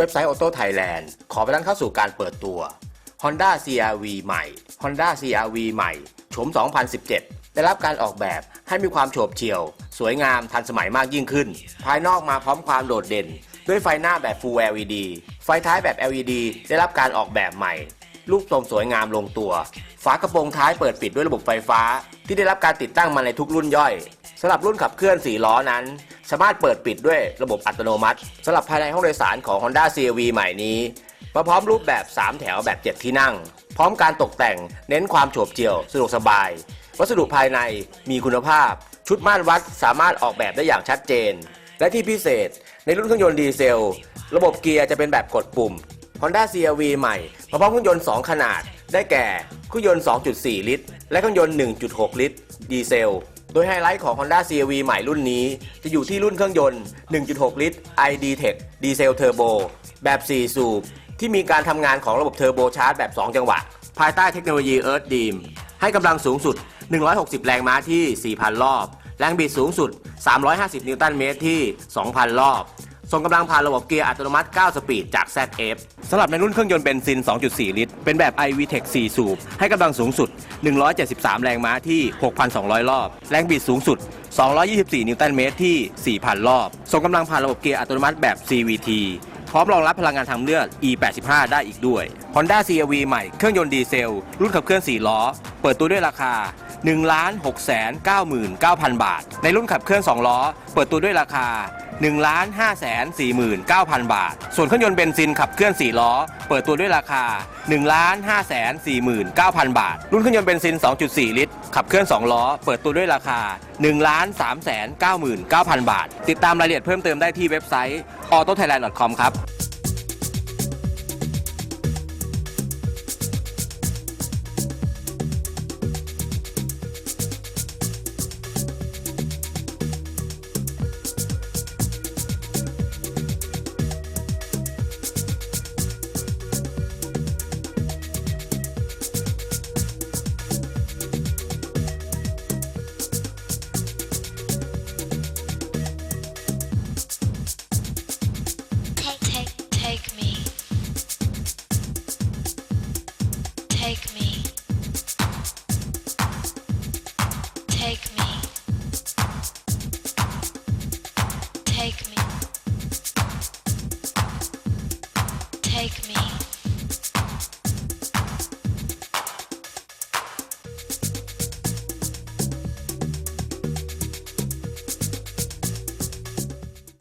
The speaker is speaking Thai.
เว็บไซต์ Auto Thailand ขอไปตั้งเข้าสู่การเปิดตัว Honda CRV ใหม่ Honda CRV ใหม่โฉม 2017 ได้รับการออกแบบให้มีความโฉบเฉี่ยว สวยงามทันสมัยมากยิ่งขึ้น ภายนอกมาพร้อมความโดดเด่น ด้วยไฟหน้าแบบ Full LED ไฟท้ายแบบ LED ได้รับการออกแบบใหม่ รูปทรงสวยงามลงตัว ฝากระโปรงท้ายเปิดปิดด้วยระบบไฟฟ้า ที่ได้รับการติดตั้งมาในทุกรุ่นย่อย สำหรับรุ่นขับเคลื่อน 4 ล้อนั้น สามารถเปิดปิดด้วยระบบอัตโนมัติสำหรับภายในห้องโดยสารของ Honda CRV ใหม่นี้มาพร้อมรูปแบบ 3 แถวแบบ 7 ที่นั่ง พร้อมการตกแต่งเน้นความโฉบเฉี่ยวสะดวกสบาย วัสดุภายในมีคุณภาพ ชุดม่านวัดสามารถออกแบบได้อย่างชัดเจน และที่พิเศษ ในรุ่นเครื่องยนต์ดีเซล ระบบเกียร์จะเป็นแบบกดปุ่ม Honda CRV ใหม่มาพร้อมเครื่องยนต์ 2 ขนาด ได้แก่เครื่องยนต์ 2.4 ลิตร และเครื่องยนต์ 1.6 ลิตร ดีเซล โดยไฮไลท์ของ Honda CRV ใหม่รุ่นนี้ จะอยู่ที่รุ่นเครื่องยนต์ 1.6 ลิตร ID Tech ดีเซลเทอร์โบแบบ 4 สูบ ที่มีการทำงานของระบบเทอร์โบชาร์จแบบ 2 จังหวะ ภายใต้เทคโนโลยี Earth Beam ให้กำลังสูงสุด 160 แรงม้าที่ 4,000 รอบ แรงบิดสูงสุด 350 นิวตันเมตรที่ 2,000 รอบ ส่งกำลังผ่านระบบเกียร์อัตโนมัติ 9 สปีดจาก ZF สำหรับในรุ่นเครื่องยนต์เบนซิน 2.4 ลิตร เป็นแบบ iVTEC 4 สูบ ให้กำลังสูงสุด 173 แรงม้าที่ 6,200 รอบ แรงบิดสูงสุด 224 นิวตันเมตรที่ 4,000 รอบ ส่งกำลังผ่านระบบเกียร์อัตโนมัติแบบ CVT พร้อมรองรับพลังงานทางเลือด E85 ได้อีกด้วย Honda CRV ใหม่เครื่องยนต์ดีเซล รุ่นขับเคลื่อน 4 ล้อ เปิดตัวด้วยราคา 1 6 9 9 0 0 0 บาท ในรุ่นขับเคลื่อน 2 ล้อ เปิดตัวด้วยราคา 1 5 4 9 0 0 0 บาท ส่วนเครื่องยนต์เบนซินขับเคลื่อน 4 ล้อ เปิดตัวด้วยราคา 1 5 4 9 0 0 0 บาท รุ่นเครื่องยนต์เบนซิน 2.4 ลิตร ขับเคลื่อน 2 ล้อ เปิดตัวด้วยราคา 1 3 9 9 0 0 0 บาท ติดตามรายละเอียดเพิ่มเติมได้ที่เว็บไซต์ autothailand.com ครับ take me.